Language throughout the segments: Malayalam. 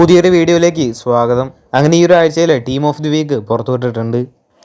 പുതിയൊരു വീഡിയോയിലേക്ക് സ്വാഗതം. അങ്ങനെ ഈ ഒരു ആഴ്ചയിലെ ടീം ഓഫ് ദി വീക്ക് പുറത്തുവിട്ടിട്ടുണ്ട്.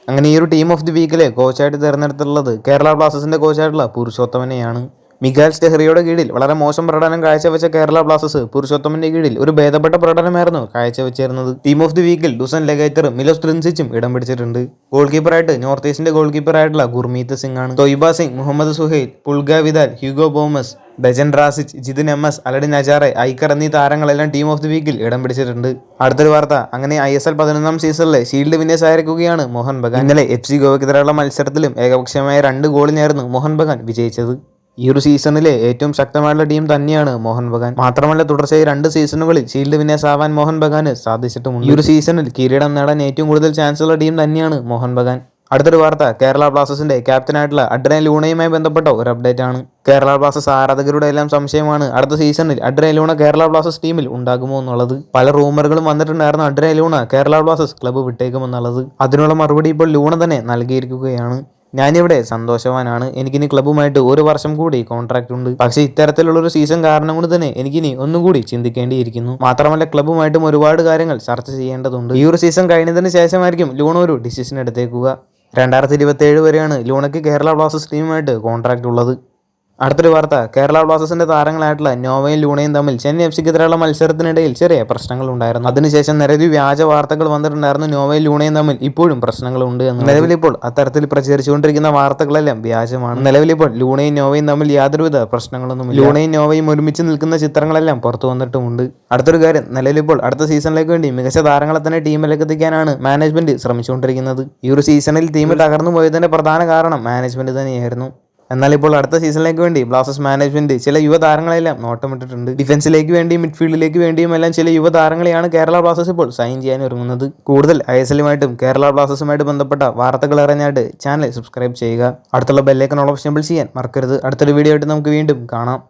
അങ്ങനെ ഈ ഒരു ടീം ഓഫ് ദി വീക്കിലെ കോച്ചായിട്ട് തിരഞ്ഞെടുത്തിട്ടുള്ളത് കേരള ബ്ലാസ്റ്റേഴ്സിന്റെ കോച്ചായിട്ടുള്ള പുരുഷോത്തമനെയാണ്. മിഗാൽ സ്റ്റെഹറിയുടെ കീഴിൽ വളരെ മോശം പ്രകടനം കാഴ്ചവെച്ച കേരള ബ്ലാസ്റ്റേഴ്സ് പുരുഷോത്തമന്റെ കീഴിൽ ഒരു ഭേദപ്പെട്ട പ്രകടനമായിരുന്നു കാഴ്ചവെച്ചിരുന്നത്. ടീം ഓഫ് ദി വീക്കിൽ ഡുസൻ ലെഗേറ്ററും മിലോസ് ത്രിൻസിച്ചും ഇടം പിടിച്ചിട്ടുണ്ട്. ഗോൾ കീപ്പറായിട്ട് നോർത്ത് ഈസ്റ്റിന്റെ ഗോൾ കീപ്പറായിട്ടുള്ള ഗുർമീത് സിംഗ് ആണ് Thoiba Singh Muhammad Suhail Pulga Vidal Hugo Boumous ബജൻ റാസിച്ച് Jithin M S Alaeddine Ajaraie Iker എന്നീ താരങ്ങളെല്ലാം ടീം ഓഫ് ദി വീക്കിൽ ഇടം പിടിച്ചിട്ടുണ്ട്. അടുത്തൊരു വാർത്ത അങ്ങനെ ഐ എസ് എൽ പതിനൊന്നാം സീസണിലെ ഷീൽഡ് വിന്നേഴ്സ് ആയിരിക്കുകയാണ് മോഹൻ ബഗാൻ. ഇന്നലെ എഫ് സി ഗോവയ്ക്കെതിരെയുള്ള മത്സരത്തിലും ഏകപക്ഷീയമായ രണ്ട് ഗോളിനായിരുന്നു മോഹൻ ബഗാൻ വിജയിച്ചത്. ഈ ഒരു സീസണിലെ ഏറ്റവും ശക്തമായുള്ള ടീം തന്നെയാണ് മോഹൻ ബഗാൻ. മാത്രമല്ല തുടർച്ചയായി രണ്ട് സീസണുകളിൽ ഷീൽഡ് വിന്നേഴ്സ് ആവാൻ മോഹൻ ബഗാന് സാധിച്ചിട്ടുമുണ്ട്. ഈ ഒരു സീസണിൽ കിരീടം നേടാൻ ഏറ്റവും കൂടുതൽ ചാൻസ് ഉള്ള ടീം തന്നെയാണ് മോഹൻ ബഗാൻ. അടുത്തൊരു വാർത്ത. കേരള ബ്ലാസ്റ്റേഴ്സിന്റെ ക്യാപ്റ്റനായിട്ടുള്ള അഡ്രൻ ലൂണയുമായി ബന്ധപ്പെട്ട ഒരു അപ്ഡേറ്റ് ആണ്. കേരള ബ്ലാസ്റ്റേഴ്സ് ആരാധകരുടെ എല്ലാം സംശയമാണ്. അടുത്ത സീസണിൽ അഡ്രൻ ലൂണ കേരള ബ്ലാസ്റ്റേഴ്സ് ടീമിൽ ഉണ്ടാകുമോ എന്നുള്ളത്. പല റൂമറുകളും വന്നിട്ടുണ്ടായിരുന്നു Adrian Luna Kerala Blasters club വിട്ടേക്കുമെന്നുള്ളത്. അതിനുള്ള മറുപടി ഇപ്പോൾ ലൂണ തന്നെ നൽകിയിരിക്കുകയാണ്. ഞാനിവിടെ സന്തോഷവാനാണ്. എനിക്കിനി ക്ലബ്ബുമായിട്ട് ഒരു വർഷം കൂടി കോൺട്രാക്ട് ഉണ്ട്. പക്ഷേ ഇത്തരത്തിലുള്ള ഒരു സീസൺ കാരണം കൊണ്ട് തന്നെ എനിക്കിനി ഒന്നും കൂടി ചിന്തിക്കേണ്ടിയിരിക്കുന്നു. മാത്രമല്ല ക്ലബ്ബുമായിട്ടും ഒരുപാട് കാര്യങ്ങൾ ചർച്ച ചെയ്യേണ്ടതുണ്ട്. ഈ ഒരു സീസൺ കഴിഞ്ഞതിന് ശേഷമായിരിക്കും ലൂണ ഒരു ഡിസിഷൻ എടുത്തേക്കുക. രണ്ടായിരത്തി ഇരുപത്തി ഏഴ് വരെയാണ് ലൂണയ്ക്ക് കേരള ബ്ലാസ്റ്റേഴ്സ് ടീമുമായിട്ട് കോൺട്രാക്റ്റ് ഉള്ളത്. അടുത്തൊരു വാർത്ത. കേരള ബ്ലാസ്റ്റേഴ്സിന്റെ താരങ്ങളായിട്ടുള്ള നോവയും ലൂണയും തമ്മിൽ ചെന്നൈ എഫ് സിക്കെതിരെയുള്ള മത്സരത്തിനിടയിൽ ചെറിയ പ്രശ്നങ്ങൾ ഉണ്ടായിരുന്നു. അതിനുശേഷം നിരവധി വ്യാജ വാർത്തകൾ വന്നിട്ടുണ്ടായിരുന്നു. നോവയും ലൂണയും തമ്മിൽ ഇപ്പോഴും പ്രശ്നങ്ങളുണ്ട് എന്ന് നിലവിൽ നിലവിലിപ്പോൾ അത്തരത്തിൽ പ്രചരിച്ചുകൊണ്ടിരിക്കുന്ന വാർത്തകളെല്ലാം വ്യാജമാണ്. നിലവിൽ ഇപ്പോൾ ലൂണയും നോവയും തമ്മിൽ യാതൊരുവിധ പ്രശ്നങ്ങളൊന്നും ലൂണയും നോവയും ഒരുമിച്ച് നിൽക്കുന്ന ചിത്രങ്ങളെല്ലാം പുറത്തു വന്നിട്ടുമുണ്ട്. അടുത്തൊരു കാര്യം. നിലവിലിപ്പോൾ അടുത്ത സീസണിലേക്ക് വേണ്ടി മികച്ച താരങ്ങളെ തന്നെ ടീമിലേക്ക് എത്തിക്കാനാണ് മാനേജ്മെന്റ് ശ്രമിച്ചുകൊണ്ടിരിക്കുന്നത്. ഈ ഒരു സീസണിൽ ടീം തകർന്നു പോയതിന്റെ പ്രധാന കാരണം മാനേജ്മെന്റ് തന്നെയായിരുന്നു. എന്നാൽ ഇപ്പോൾ അടുത്ത സീസണിലേക്ക് വേണ്ടി ബ്ലാസ്റ്റേഴ്സ് മാനേജ്മെന്റ് ചില യുവതാരങ്ങളെല്ലാം നോട്ടമിട്ടിട്ടുണ്ട് ഡിഫൻസിലേക്ക് വേണ്ടിയും മിഡ്ഫീൽഡിലേക്ക് വേണ്ടിയും എല്ലാം ചില യുവതാരങ്ങളെയാണ് കേരള ബ്ലാസ്റ്റേഴ്സ് ഇപ്പോൾ സൈൻ ചെയ്യാൻ ഒരുങ്ങുന്നത്. കൂടുതൽ ഐ എസ് എല്ലുമായിട്ടും കേരള ബ്ലാസ്റ്റേഴ്സുമായിട്ട് ബന്ധപ്പെട്ട വാർത്തകൾ അറിഞ്ഞായിട്ട് ചാനൽ സബ്സ്ക്രൈബ് ചെയ്യുക. അടുത്തുള്ള ബെല്ലേക്കൺ ഓപ്ഷൻ ചെയ്യാൻ മറക്കരുത്. അടുത്തൊരു വീഡിയോ ആയിട്ട് നമുക്ക് വീണ്ടും കാണാം.